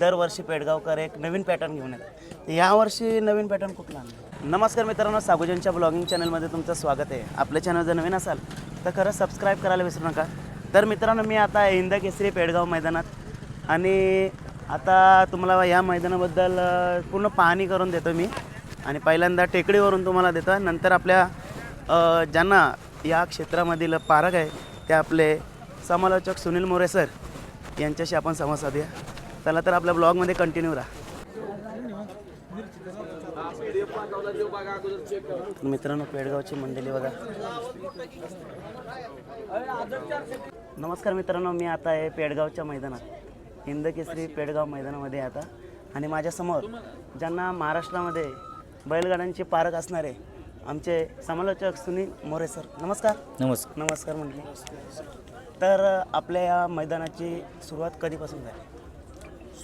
दरवर्षी पेडगावकर एक नवीन पॅटर्न घेऊन येतात. यावर्षी नवीन पॅटर्न कुठला आणला नमस्कार मित्रांनो सागोजनच्या ब्लॉगिंग चॅनलमध्ये तुमचं स्वागत आहे. आपलं चॅनल जर नवीन असाल तर खरं सबस्क्राईब करायला विसरू नका. तर मित्रांनो मी आता इंद केसरी पेडगाव मैदानात आणि आता तुम्हाला या मैदानाबद्दल पूर्ण पाहणी करून देतो मी. आणि पहिल्यांदा टेकडीवरून तुम्हाला देतो. नंतर आपल्या ज्यांना या क्षेत्रामधील पारक आहे ते आपले समालोचक सुनील मोरे सर यांच्याशी आपण संवाद साधूया. चला तर आपल्या ब्लॉगमध्ये कंटिन्यू राहा. मित्रांनो पेडगावची मंडळी बघा. नमस्कार मित्रांनो मी आता आहे पेडगावच्या मैदानात. हिंद केसरी पेडगाव मैदानामध्ये आता. आणि माझ्यासमोर ज्यांना महाराष्ट्रामध्ये बैलगाड्यांचे पारक असणारे आमचे समालोचक सुनील मोरे सर. नमस्कार. नमस्कार. नमस्कार म्हटले. तर आपल्या या मैदानाची सुरुवात कधीपासून झाली?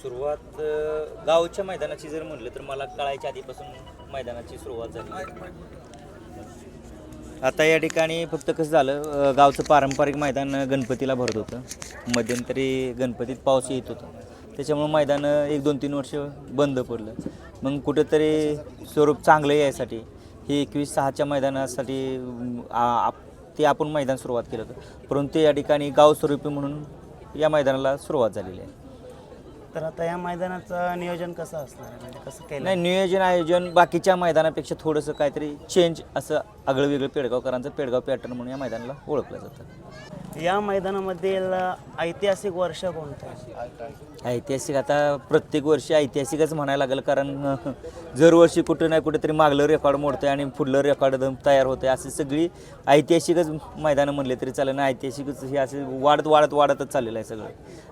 सुरुवात अ, गावच्या मैदानाची जर म्हणलं तर मला कळायच्या आधीपासून मैदानाची सुरुवात झाली. आता या ठिकाणी फक्त कसं झालं अ, गावचं पारंपरिक मैदान गणपतीला भरत होतं. मध्यंतरी गणपतीत पाऊस येत होता. त्याच्यामुळं मैदान एक दोन तीन वर्ष बंद पडलं. मग कुठंतरी स्वरूप चांगलं यायसाठी हे एकवीस सहाच्या मैदानासाठी अम, आ- आप- ते आपण मैदान सुरुवात केलं होतं. परंतु या ठिकाणी गाव स्वरूपी म्हणून या मैदानाला सुरुवात झालेली आहे. तर आता या मैदानाचं नियोजन कसं असणार आहे? म्हणजे कसं केलं? नाही नियोजन आयोजन बाकीच्या मैदानापेक्षा थोडंसं काहीतरी चेंज असं आगळं वेगळं पेडगावकरांचं पेडगाव पॅटर्न म्हणून या मैदानाला ओळखलं जातं. या मैदानामधील ऐतिहासिक वर्ष कोणतं? ऐतिहासिक आता प्रत्येक वर्षी ऐतिहासिकच म्हणायला लागेल कारण दरवर्षी कुठं नाही कुठेतरी मागलं रेकॉर्ड मोडतं आणि पुढलं रेकॉर्ड तयार होतं असे सगळी ऐतिहासिकच मैदानं म्हणले तरी चालेल ना ऐतिहासिकच हे असे वाढत वाढत वाढतच चाललेलं आहे सगळं.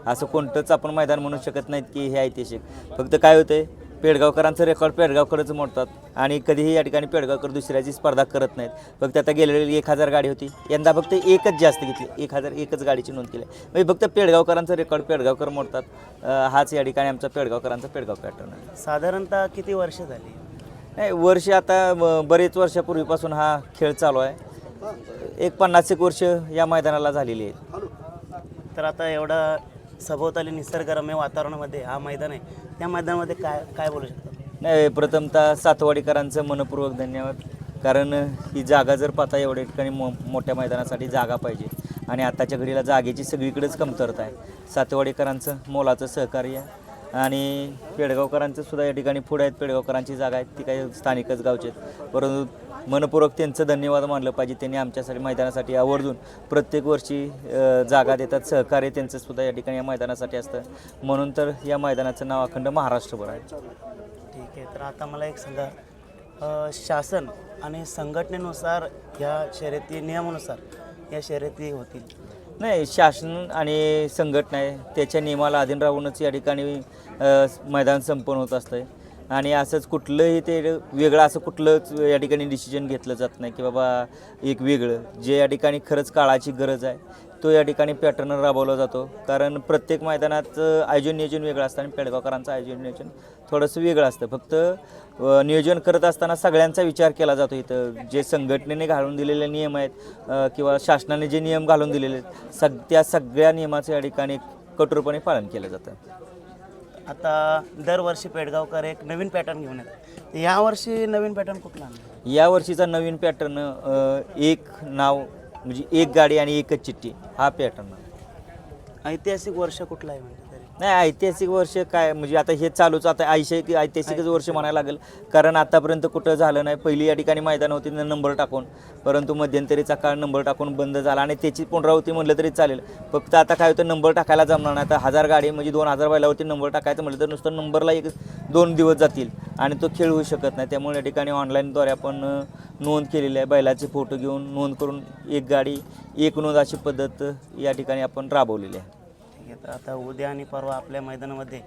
असं कोणतंच आपण मैदान म्हणू शकत नाहीत की हे ऐतिहासिक. फक्त काय होतंय पेडगावकरांचं रेकॉर्ड पेडगावकरच मोडतात. आणि कधीही या ठिकाणी पेडगावकर दुसऱ्याची स्पर्धा करत नाहीत. फक्त आता गेलेली एक हजार गाडी होती. यंदा फक्त एकच जास्त घेतली. एक हजार एकच गाडीची नोंद केली. म्हणजे फक्त पेडगावकरांचं रेकॉर्ड पेडगावकर मोडतात. हाच या ठिकाणी आमचा पेडगावकरांचा पेडगाव पॅटर्न आहे. साधारणतः किती वर्ष झाली? नाही वर्ष आता बरेच वर्षापूर्वीपासून हा खेळ चालू आहे. एक पन्नास एक वर्ष या मैदानाला झालेली आहेत तर आता एवढं सभोवताली निसर्गरम्य वातावरणामध्ये हा मैदान आहे. त्या मैदानामध्ये काय काय बोलू शकतो? नाही प्रथमतः सातवाडीकरांचं मनपूर्वक धन्यवाद. कारण ही जागा जर पाहता एवढ्या ठिकाणी मो मोठ्या मैदानासाठी जागा पाहिजे. आणि आताच्या घडीला जागेची सगळीकडेच कमतरता आहे. सातवाडीकरांचं मोलाचं सहकार्य आणि पेडगावकरांचं सुद्धा या ठिकाणी पुढे आहेत. पेडगावकरांची जागा आहे ती काही स्थानिकच गावचे आहेत. परंतु मनपूर्वक त्यांचं धन्यवाद मानलं पाहिजे. त्यांनी आमच्यासाठी मैदानासाठी आवर्जून प्रत्येक वर्षी जागा देतात. सहकार्य त्यांचं सुद्धा या ठिकाणी या मैदानासाठी असतं. म्हणून तर या मैदानाचं नाव अखंड महाराष्ट्रभर आहे. ठीक आहे. तर आता मला एक सांगा. शासन आणि संघटनेनुसार या शर्यती नियमानुसार या शर्यती होतील. नाही शासन आणि संघटना आहे. त्याच्या नियमाला अधीन राहूनच या ठिकाणी मैदान संपन्न होत असतं आणि असंच कुठलंही ते वेगळं असं कुठलंच या ठिकाणी डिसिजन घेतलं जात नाही की बाबा एक वेगळं. जे या ठिकाणी खरंच काळाची गरज आहे तो या ठिकाणी पॅटर्न राबवला जातो. कारण प्रत्येक मैदानात आयोजन नियोजन वेगळं असतं आणि पेडगावकरांचं आयोजन नियोजन थोडंसं वेगळं असतं. फक्त नियोजन करत असताना सगळ्यांचा विचार केला जातो इथं. जे संघटनेने घालून दिलेले नियम आहेत किंवा शासनाने जे नियम घालून दिलेले आहेत सग त्या सगळ्या नियमाचं या ठिकाणी कठोरपणे पालन केलं जातं. आता दरवर्षी पेडगावकर एक नवीन पॅटर्न घेऊन येतात. यावर्षी नवीन पॅटर्न कुठला आणला? या वर्षीचा नवीन पॅटर्न एक नाव म्हणजे एक गाडी आणि एकच चिठ्ठी हा पॅटर्न ऐतिहासिक वर्ष कुठला आहे म्हणजे? नाही ऐतिहासिक वर्ष काय म्हणजे आता हे चालूच आता ऐतिहासिक ऐतिहासिकच वर्ष म्हणायला लागेल. कारण आतापर्यंत कुठं झालं नाही. पहिली या ठिकाणी मैदान होती नंबर टाकून. परंतु मध्यंतरीचा काळ नंबर टाकून बंद झाला आणि त्याची पुनरावृत्ती म्हणलं तरी चालेल. फक्त आता काय होतं नंबर टाकायला जमणार नाही. आता हजार गाडी म्हणजे दोन हजार बैलावरती नंबर टाकायचं म्हटलं तर नुसतं नंबरला एक दोन दिवस जातील. आणि तो खेळ होऊ शकत नाही. त्यामुळे या ठिकाणी ऑनलाईनद्वारे आपण नोंद केलेली आहे. बैलाचे फोटो घेऊन नोंद करून एक गाडी एक नोंद अशी पद्धत या ठिकाणी आपण राबवलेली आहे. ठीक आता उद्या आणि परवा आपल्या मैदानामध्ये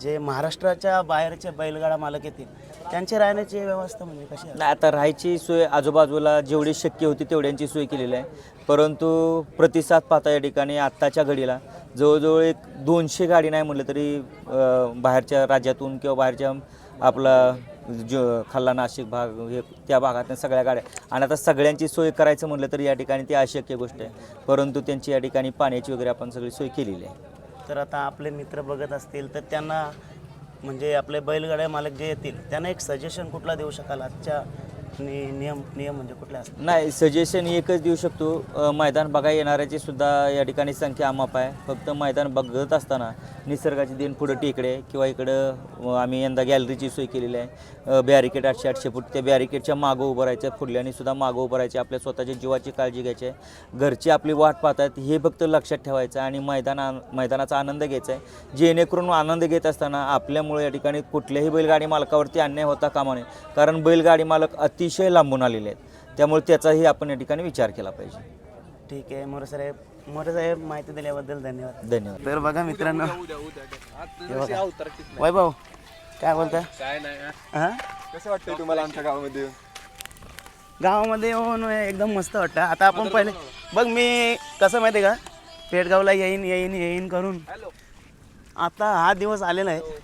जे महाराष्ट्राच्या बाहेरचे बैलगाडा मालक येतील त्यांची राहण्याची व्यवस्था म्हणजे कशी आहे? नाही आता राहायची सोय आजूबाजूला जेवढी शक्य होती तेवढ्यांची सोय केलेली आहे. परंतु प्रतिसाद पाहता या ठिकाणी आत्ताच्या घडीला जवळजवळ एक दोनशे गाडी नाही म्हटलं तरी बाहेरच्या राज्यातून किंवा बाहेरच्या आपला जो खाल्ला नाशिक भाग हे त्या भागातल्या सगळ्या गाड्या. आणि आता सगळ्यांची सोय करायचं म्हटलं तर या ठिकाणी ती अशक्य गोष्ट आहे. परंतु त्यांची या ठिकाणी पाण्याची वगैरे आपण सगळी सोय केलेली आहे. तर आता आपले मित्र बघत असतील तर त्यांना म्हणजे आपले बैलगाड्या मालक जे येतील त्यांना एक सजेशन कुठला देऊ शकाल आजच्या नि- नियम नियम म्हणजे कुठले असतात? नाही सजेशन एकच देऊ शकतो. अ, मैदान बघा येणाऱ्याची सुद्धा या ठिकाणी संख्या अमाप आहे. फक्त मैदान बघत असताना निसर्गाची देण पुढं टेकडे किंवा इकडं अ, आम्ही यंदा गॅलरीची सोय केलेली आहे. बॅरिकेड आठशे आठशे फूट त्या बॅरिकेडच्या मागं उभं राहायचं. फुडल्याने सुद्धा मागं उभं राहायचे. आपल्या स्वतःच्या जीवाची काळजी घ्यायची. आहे घरची आपली वाट पाहतात. हे फक्त लक्षात ठेवायचं आणि मैदान मैदानाचा आनंद घ्यायचा आहे. जेणेकरून आनंद घेत असताना आपल्यामुळे या ठिकाणी कुठल्याही बैलगाडी मालकावरती अन्याय होता कामा नये. कारण बैलगाडी मालक अति अतिशय लांबून आलेले आहेत. त्यामुळे त्याचाही आपण या ठिकाणी विचार केला पाहिजे. ठीक आहे मोरे साहेब मोरे साहेब माहिती दिल्याबद्दल धन्यवाद. धन्यवाद. तर बघा मित्रांनो. हे बघा. वैभव काय बोलता? काय नाही हा. कसं वाटतंय तुम्हाला आमच्या गावामध्ये? गावामध्ये येऊन एकदम मस्त वाटतं. आता आपण पहिले बघ मी कसं माहिती आहे का? पेटगावला येईन येईन येईन करून. आता हा दिवस आलेला आहे.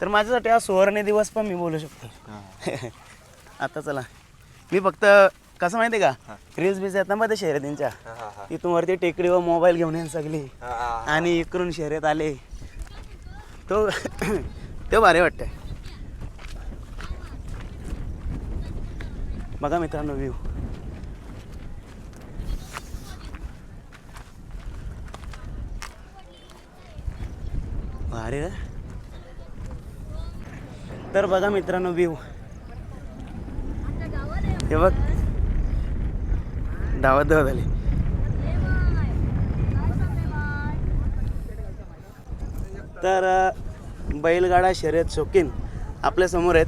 तर माझ्यासाठी हा सुवर्ण दिवस पण मी बोलू शकतो. आता चला. मी फक्त कसं माहिती का? रील्स बीज आहेत ना मध्ये शर्यतींच्या? इथून वरती टेकडीवर मोबाईल घेऊन येईन सगळी. आणि इकडून शर्यत आले. तो तो भारी वाटतंय. बघा मित्रांनो व्ह्यू भारी तर बघा मित्रांनो व्ह्यू हे बघ. धावत धावत आले. तर बैलगाडा शर्यत शौकीन आपल्यासमोर आहेत.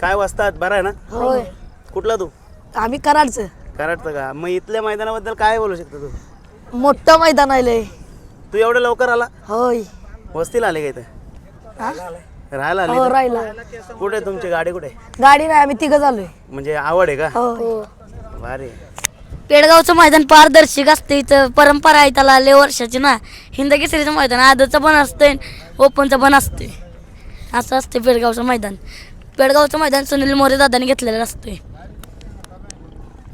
काय वाजतात? बरं आहे ना? होय. कुठला तू? आम्ही कराडचं. कराडचं का? मग इथल्या मैदानाबद्दल काय बोलू शकतो तू? मोठं मैदान आहे तू एवढं लवकर आला? होय. वस्तीला आले का इथं? हा? राहायला हो राहिला इथं? कुठे तुमची गाडी कुठे? गाडी नाही आम्ही तिघं झालोय म्हणजे आवड आहे का? हो. भारी. पेडगावचं मैदान पारदर्शक असते इथं परंपरा आहे त्याला लय वर्षाची ना. हिंद केसरीचं मैदान आदरचं पण असतंय ओपनचं पण असते असं असते पेडगावचं मैदान. पेडगावचं मैदान सुनील मोरे दादाने घेतलेलं असते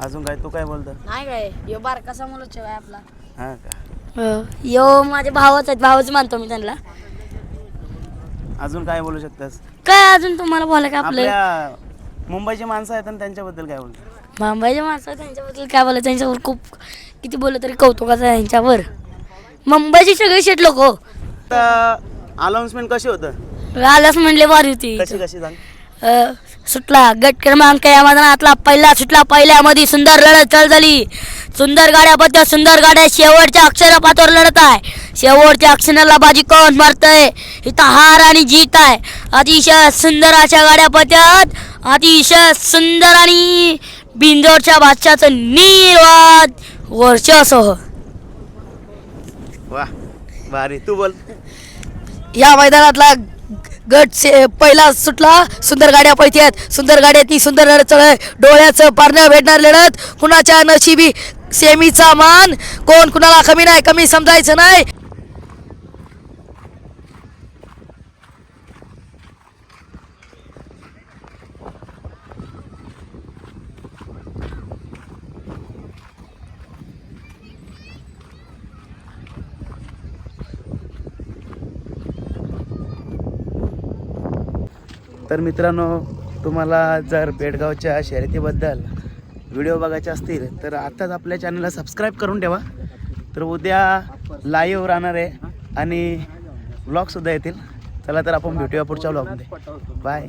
अजून काय? तू काय बोलतो? नाही काय यो बारकासा मुलंच आहे आपला. हा का? यो माझे भावच आहेत भावच मानतो मी त्यांना. अजून काय बोलू शकतास? काय अजून तुम्हाला बोला का आपलं? आपल्या मुंबईची माणसं आहेत आणि त्यांच्याबद्दल काय बोलतो मुंबईचे माणसं त्यांच्याबद्दल काय बोलायचं? त्यांच्यावर खूप किती बोललं तरी कौतुकाचं आहे त्यांच्यावर मुंबईची सगळी शेट लोक आता अनाऊन्समेंट कशी होतं? आल्यास म्हणले वारी होती. कशी कशी सांग अ, सुटला. गट क्रमांक या मैदानातला पहिला सुटला पहिल्यामध्ये. सुंदर लढत चाल झाली. सुंदर गाड्या बद्दल सुंदर गाड्या शेवटच्या अक्षरापातवर लढत आहे. शेवटच्या अक्षराला बाजी कोण मारतय? इथं हार आणि जीत आहे. अतिशय सुंदर अशा गाड्या पत्यात. अतिशय सुंदर आणि बिंजोरच्या बादशाचं निर्वाद वर्षासह वा भारी. तू बोल. या मैदानातला गट से पहिला सुटला. सुंदर गाड्या पळती आहेत सुंदर गाड्या ती सुंदर लढत आहे. डोळ्याचं पारण्या भेटणार लढत. कुणाच्या नशिबी सेमीचा मान? कोण कुणाला कमी नाही कमी समजायचं नाही. तर मित्रांनो तुम्हाला जर पेडगावच्या शर्यतीबद्दल व्हिडिओ बघायचे असतील तर आत्ताच आपल्या चॅनलला सबस्क्राईब करून ठेवा. तर उद्या लाईव्ह राहणार आहे आणि ब्लॉगसुद्धा येतील. चला तर आपण भेटूया पुढच्या ब्लॉगमध्ये बाय